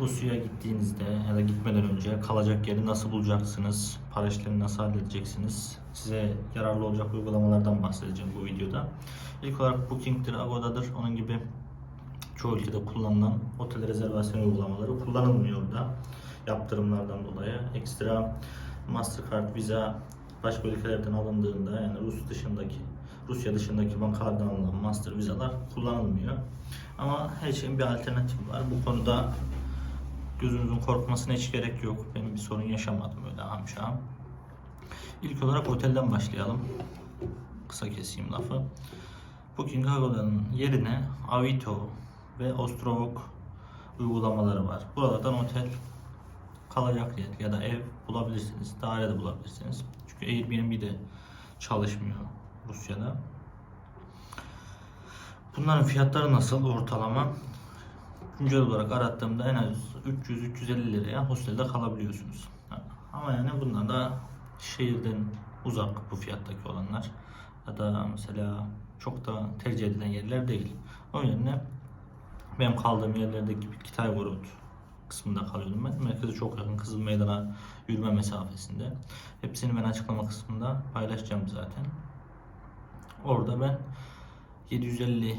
Rusya'ya gittiğinizde ya da gitmeden önce kalacak yeri nasıl bulacaksınız, para işlerini nasıl halledeceksiniz, size yararlı olacak uygulamalardan bahsedeceğim bu videoda. İlk olarak Booking'dir, Agoda'dır, onun gibi çoğu ülkede kullanılan otel rezervasyon uygulamaları kullanılmıyor da yaptırımlardan dolayı. Ekstra Mastercard, Visa başka ülkelerden alındığında yani Rus dışındaki Rusya dışındaki bankalardan alınan master vizalar kullanılmıyor. Ama her şeyin bir alternatifi var. Bu konuda gözünüzün korkmasına hiç gerek yok. Benim bir sorun yaşamadım öyle amşam. İlk olarak otelden başlayalım. Kısa keseyim lafı. Booking Agoda'nın yerine Avito ve Ostrovok uygulamaları var. Buralardan otel kalacak yer ya da ev bulabilirsiniz. Daire de bulabilirsiniz. Çünkü Airbnb de çalışmıyor Rusya'da. Bunların fiyatları nasıl ortalama? Güncel olarak arattığımda en az 300-350 liraya hostelde kalabiliyorsunuz. Ama yani bunlar da şehirden uzak bu fiyattaki olanlar. Ya da mesela çok da tercih edilen yerler değil. O yüzden benim kaldığım yerlerdeki gibi Kitayvorod kısmında kalıyordum ben. Merkeze çok yakın Kızıl Meydan'a yürüme mesafesinde. Hepsini ben açıklama kısmında paylaşacağım zaten. Orada ben 750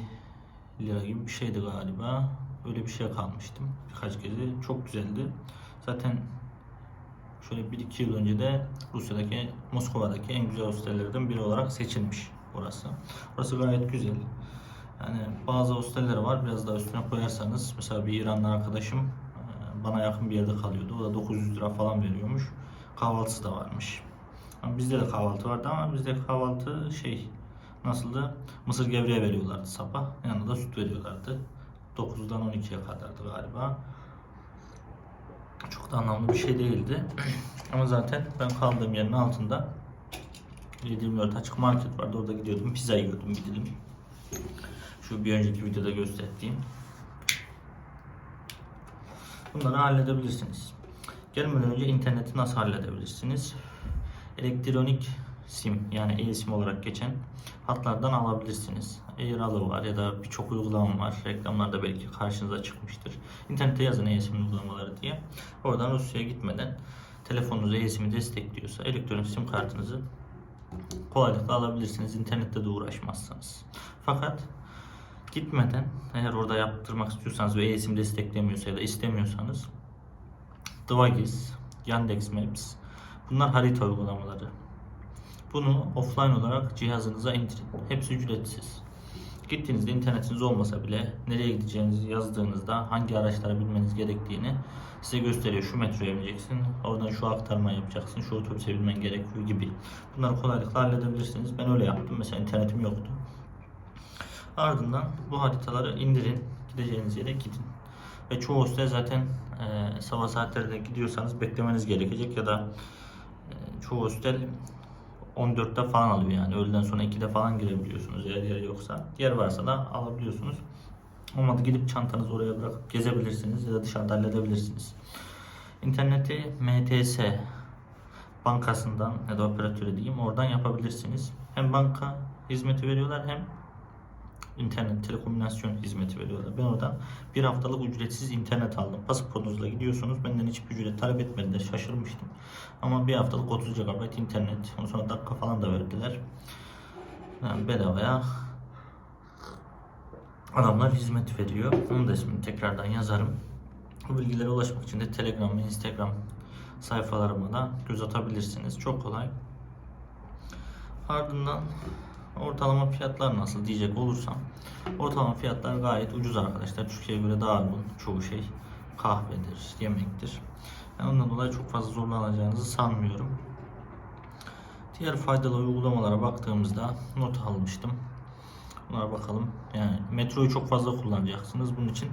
lira gibi bir şeydi galiba. Öyle bir şey kalmıştım birkaç gece. Çok güzeldi. Zaten şöyle 1-2 yıl önce de Rusya'daki, Moskova'daki en güzel hostellerden biri olarak seçilmiş orası. Orası gayet güzel. Yani bazı hosteller var biraz daha üstüne koyarsanız mesela bir İranlı arkadaşım e, bana yakın bir yerde kalıyordu. O da 900 lira falan veriyormuş. Kahvaltısı da varmış. Bizde de kahvaltı vardı ama bizde kahvaltı şey nasıldı? Mısır gevreği veriyorlardı sabah. Yanında da süt veriyorlardı. 9'dan 12'ye kadardı galiba. Çok da anlamlı bir şey değildi. Ama zaten ben kaldığım yerin altında 724 açık market vardı. Orada gidiyordum. Pizza yiyordum bir dilim. Şu bir önceki videoda gösterdiğim. Bunları halledebilirsiniz. Gelmeden önce interneti nasıl halledebilirsiniz? Elektronik sim yani e-sim olarak geçen hatlardan alabilirsiniz. Airalo var ya da birçok uygulama var. Reklamlarda belki karşınıza çıkmıştır. İnternette yazın e-sim uygulamaları diye. Oradan Rusya'ya gitmeden telefonunuz e-sim'i destekliyorsa elektronik sim kartınızı kolaylıkla alabilirsiniz. İnternette de uğraşmazsanız. Fakat gitmeden eğer orada yaptırmak istiyorsanız ve e-sim desteklemiyorsa ya da istemiyorsanız Dvagiz, Yandex Maps bunlar harita uygulamaları. Bunu offline olarak cihazınıza indirin. Hepsi ücretsiz. Gittiğinizde internetiniz olmasa bile nereye gideceğinizi yazdığınızda hangi araçlara binmeniz gerektiğini size gösteriyor. Şu metroya bineceksin, oradan şu aktarma yapacaksın, şu otobüse binmen gerekiyor gibi. Bunları kolaylıkla halledebilirsiniz. Ben öyle yaptım. Mesela internetim yoktu. Ardından bu haritaları indirin. Gideceğiniz yere gidin. Ve çoğu hostel zaten e, sabah saatlerinde gidiyorsanız beklemeniz gerekecek ya da e, çoğu hostel 14'te falan alıyor yani. Öğleden sonra 2'de falan girebiliyorsunuz eğer yer yoksa. Yer varsa da alabiliyorsunuz. Olmadı gidip çantanızı oraya bırakıp gezebilirsiniz ya da dışarıda halledebilirsiniz. İnterneti MTS bankasından ya da operatörü diyeyim oradan yapabilirsiniz. Hem banka hizmeti veriyorlar hem internet telekomünikasyon hizmeti veriyorlar. Ben oradan bir haftalık ücretsiz internet aldım. Pasaportunuzla gidiyorsunuz. Benden hiçbir ücret talep etmediler. Şaşırmıştım. Ama bir haftalık 30 GB internet. Ondan sonra dakika falan da verdiler. Yani bedavaya adamlar hizmet veriyor. Onun da ismini tekrardan yazarım. Bu bilgilere ulaşmak için de Telegram ve Instagram sayfalarıma da göz atabilirsiniz. Çok kolay. Ardından ortalama fiyatlar nasıl diyecek olursam ortalama fiyatlar gayet ucuz arkadaşlar. Türkiye'ye göre daha uygun çoğu şey kahvedir, yemektir. Yani ondan dolayı çok fazla zorlanacağınızı sanmıyorum. Diğer faydalı uygulamalara baktığımızda not almıştım. Bunlara bakalım. Yani metroyu çok fazla kullanacaksınız. Bunun için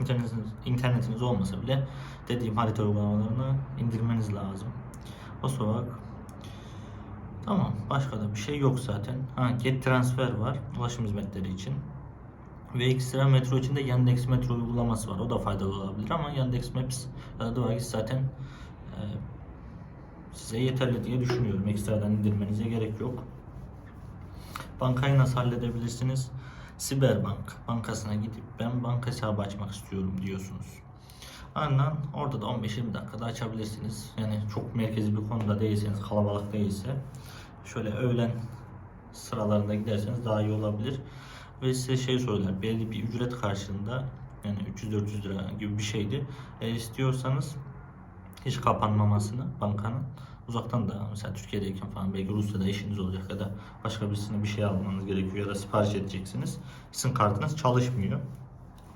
internetiniz, internetiniz olmasa bile dediğim harita uygulamalarını indirmeniz lazım. O sokak Tamam. Başka da bir şey yok zaten. Ha, Get Transfer var. Ulaşım hizmetleri için. Ve ekstra metro için de Yandex Metro uygulaması var. O da faydalı olabilir ama Yandex Maps ya da Duvagis zaten e, size yeterli diye düşünüyorum. Ekstradan indirmenize gerek yok. Bankayı nasıl halledebilirsiniz? Siberbank bankasına gidip ben banka hesabı açmak istiyorum diyorsunuz. Ardından orada da 15-20 dakikada açabilirsiniz. Yani çok merkezi bir konuda değilseniz, kalabalık değilse. Şöyle öğlen sıralarında giderseniz daha iyi olabilir. Ve size şey soruyorlar, belli bir ücret karşılığında yani 300-400 lira gibi bir şeydi. Eğer istiyorsanız hiç kapanmamasını bankanın uzaktan da mesela Türkiye'deyken falan belki Rusya'da işiniz olacak ya da başka birisine bir şey almanız gerekiyor ya da sipariş edeceksiniz. Sizin kartınız çalışmıyor.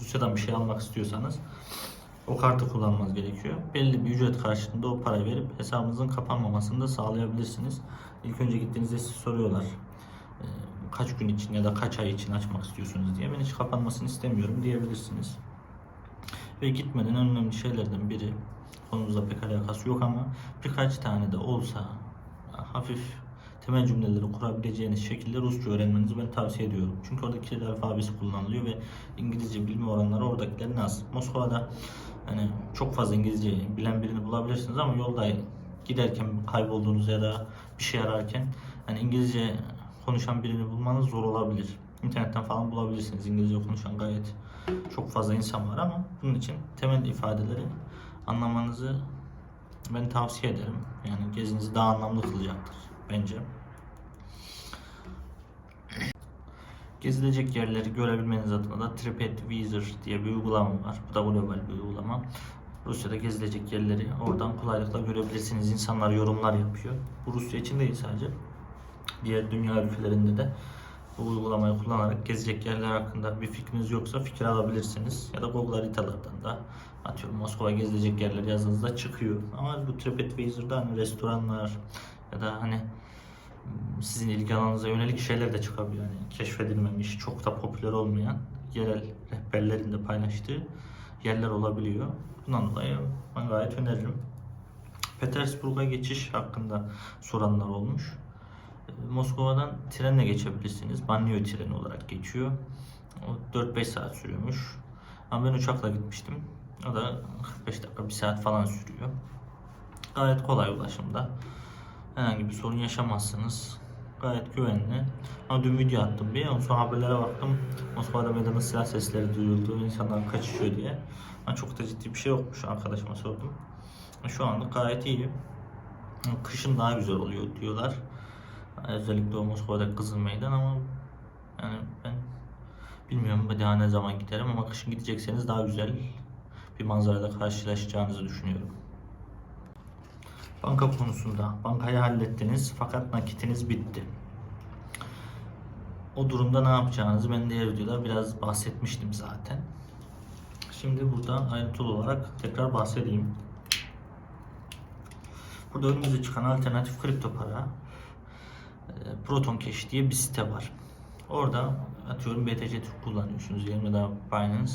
Rusya'dan bir şey almak istiyorsanız o kartı kullanmanız gerekiyor. Belli bir ücret karşılığında o parayı verip hesabınızın kapanmamasını da sağlayabilirsiniz. İlk önce gittiğinizde size soruyorlar e, kaç gün için ya da kaç ay için açmak istiyorsunuz diye. Ben hiç kapanmasını istemiyorum diyebilirsiniz. Ve gitmeden en önemli şeylerden biri konumuzla pek alakası yok ama birkaç tane de olsa hafif temel cümleleri kurabileceğiniz şekilde Rusça öğrenmenizi ben tavsiye ediyorum. Çünkü orada Kiril alfabesi kullanılıyor ve İngilizce bilme oranları oradakilerin az. Moskova'da hani çok fazla İngilizce bilen birini bulabilirsiniz ama yolda giderken kaybolduğunuz ya da bir şey ararken hani İngilizce konuşan birini bulmanız zor olabilir. İnternetten falan bulabilirsiniz. İngilizce konuşan gayet çok fazla insan var ama bunun için temel ifadeleri anlamanızı ben tavsiye ederim. Yani gezinizi daha anlamlı kılacaktır bence. Gezilecek yerleri görebilmeniz adına da TripAdvisor diye bir uygulama var. Bu da global bir uygulama. Rusya'da gezilecek yerleri oradan kolaylıkla görebilirsiniz. İnsanlar yorumlar yapıyor. Bu Rusya için değil sadece. Diğer dünya ülkelerinde de bu uygulamayı kullanarak gezecek yerler hakkında bir fikriniz yoksa fikir alabilirsiniz. Ya da Google haritalardan da atıyorum Moskova gezilecek yerler yazdığınızda çıkıyor. Ama bu TripAdvisor'da hani restoranlar ya da hani sizin ilgi alanınıza yönelik şeyler de çıkabiliyor. Yani keşfedilmemiş, çok da popüler olmayan yerel rehberlerin de paylaştığı yerler olabiliyor. Bundan dolayı ben gayet öneririm. Petersburg'a geçiş hakkında soranlar olmuş. Ee, Moskova'dan trenle geçebilirsiniz. Banliyö treni olarak geçiyor. O 4-5 saat sürüyormuş. Ama ben uçakla gitmiştim. O da 45 dakika, 1 saat falan sürüyor. Gayet kolay ulaşımda. Herhangi bir sorun yaşamazsınız. Gayet güvenli. Ama dün video attım bir. Ondan sonra haberlere baktım. Moskova'da meydanda silah sesleri duyuldu. İnsanlar kaçışıyor diye. Ama çok da ciddi bir şey yokmuş. Arkadaşıma sordum. Şu anlık gayet iyi. Kışın daha güzel oluyor diyorlar. Özellikle o Moskova'da Kızıl Meydan ama yani ben bilmiyorum daha ne zaman giderim ama kışın gidecekseniz daha güzel bir manzarada karşılaşacağınızı düşünüyorum. Banka konusunda bankayı hallettiniz fakat nakitiniz bitti. O durumda ne yapacağınızı ben diğer videoda biraz bahsetmiştim zaten. Şimdi burada ayrıntılı olarak tekrar bahsedeyim. Burada önümüze çıkan alternatif kripto para e, Proton Cash diye bir site var. Orada atıyorum BTC Türk kullanıyorsunuz ya da Binance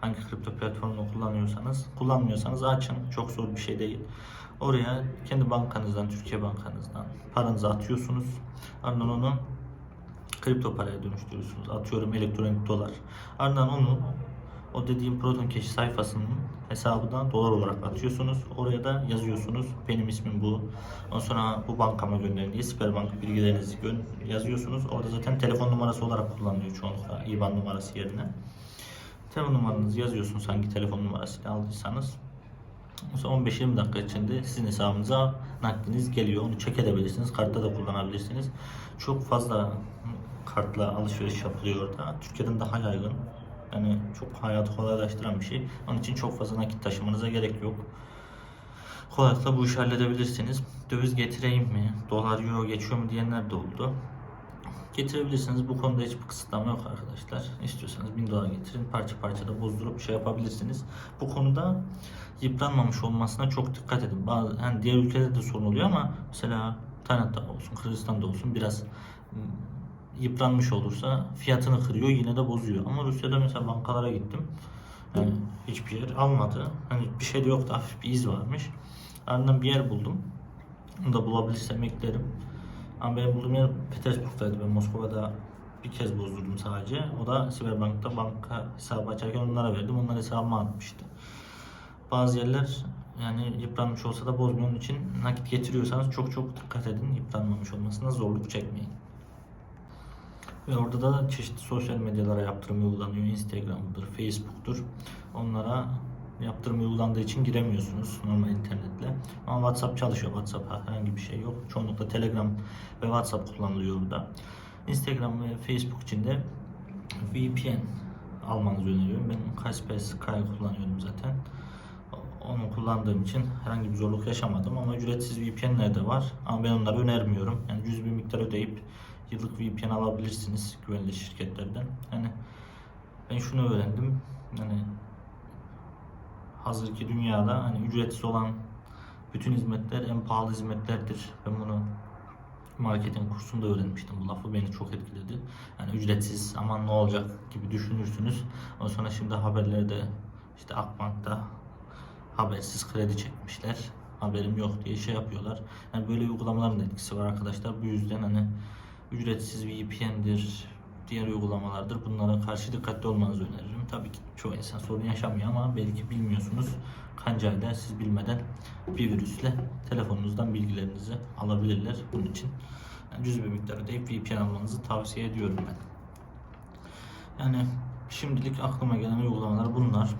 hangi kripto platformunu kullanıyorsanız kullanmıyorsanız açın çok zor bir şey değil. Oraya kendi bankanızdan Türkiye bankanızdan paranızı atıyorsunuz. Ardından onu kripto paraya dönüştürüyorsunuz. Atıyorum elektronik dolar. Ardından onu o dediğim Proton Cash sayfasının hesabından dolar olarak atıyorsunuz. Oraya da yazıyorsunuz. Benim ismim bu. Ondan sonra bu bankama gönderin diye Sberbank bilgilerinizi yazıyorsunuz. Orada zaten telefon numarası olarak kullanılıyor çoğunlukla IBAN numarası yerine. Telefon numaranızı yazıyorsunuz hangi telefon numarasını aldıysanız. Sonra 15-20 dakika içinde sizin hesabınıza nakliniz geliyor. Onu çek edebilirsiniz. Kartta da kullanabilirsiniz. Çok fazla kartla alışveriş yapılıyor orada. Türkiye'den daha yaygın. Yani çok hayatı kolaylaştıran bir şey. Onun için çok fazla nakit taşımanıza gerek yok. Kolaylıkla bu işi halledebilirsiniz. Döviz getireyim mi? Dolar, euro geçiyor mu diyenler de oldu. Getirebilirsiniz. Bu konuda hiçbir kısıtlama yok arkadaşlar. İstiyorsanız 1000 dolar getirin. Parça parça da bozdurup şey yapabilirsiniz. Bu konuda yıpranmamış olmasına çok dikkat edin. Bazı hani diğer ülkelerde de sorun oluyor ama mesela Tayland'da olsun, Kırgızistan'da olsun biraz ım, yıpranmış olursa fiyatını kırıyor yine de bozuyor. Ama Rusya'da mesela bankalara gittim. Yani hiçbir yer almadı. Hani bir şey de yoktu. Hafif bir iz varmış. Ardından bir yer buldum. Onu da bulabilirsem eklerim. Ama benim bulduğum yer Petersburg'daydı. Ben Moskova'da bir kez bozdurdum sadece. O da Siberbank'ta banka hesabı açarken onlara verdim. Onlar hesabıma atmıştı. Bazı yerler yani yıpranmış olsa da bozmuyor. Onun için nakit getiriyorsanız çok çok dikkat edin. Yıpranmamış olmasına zorluk çekmeyin. Ve orada da çeşitli sosyal medyalara yaptırım uygulanıyor. Instagram'dır, Facebook'tur. Onlara yaptırım uygulandığı için giremiyorsunuz normal internetle. Ama WhatsApp çalışıyor. WhatsApp herhangi bir şey yok. Çoğunlukla Telegram ve WhatsApp kullanılıyor burada. Instagram ve Facebook için de VPN almanızı öneriyorum. Ben Kaspersky Sky kullanıyorum zaten. Onu kullandığım için herhangi bir zorluk yaşamadım ama ücretsiz VPN'ler de var. Ama ben onları önermiyorum. Yani cüz bir miktar ödeyip yıllık VPN alabilirsiniz güvenilir şirketlerden. Yani ben şunu öğrendim. Yani hazırki dünyada hani ücretsiz olan bütün hizmetler en pahalı hizmetlerdir. Ben bunu marketing kursunda öğrenmiştim bu lafı beni çok etkiledi. Yani ücretsiz aman ne olacak gibi düşünürsünüz. Ondan sonra şimdi haberlerde işte Akbank'ta habersiz kredi çekmişler. Haberim yok diye şey yapıyorlar. Yani böyle uygulamaların etkisi var arkadaşlar. Bu yüzden hani ücretsiz VPN'dir, diğer uygulamalardır. Bunlara karşı dikkatli olmanızı öneririm. Tabii ki çoğu insan sorun yaşamıyor ama belki bilmiyorsunuz. Kancayla siz bilmeden bir virüsle telefonunuzdan bilgilerinizi alabilirler. Bunun için yani cüz bir miktar ödeyip VPN almanızı tavsiye ediyorum ben. Yani şimdilik aklıma gelen uygulamalar bunlar.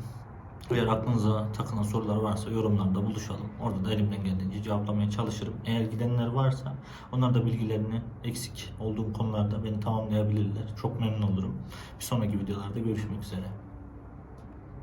Eğer aklınıza takılan sorular varsa yorumlarda buluşalım. Orada da elimden geldiğince cevaplamaya çalışırım. Eğer gidenler varsa onlar da bilgilerini eksik olduğum konularda beni tamamlayabilirler. Çok memnun olurum. Bir sonraki videolarda görüşmek üzere.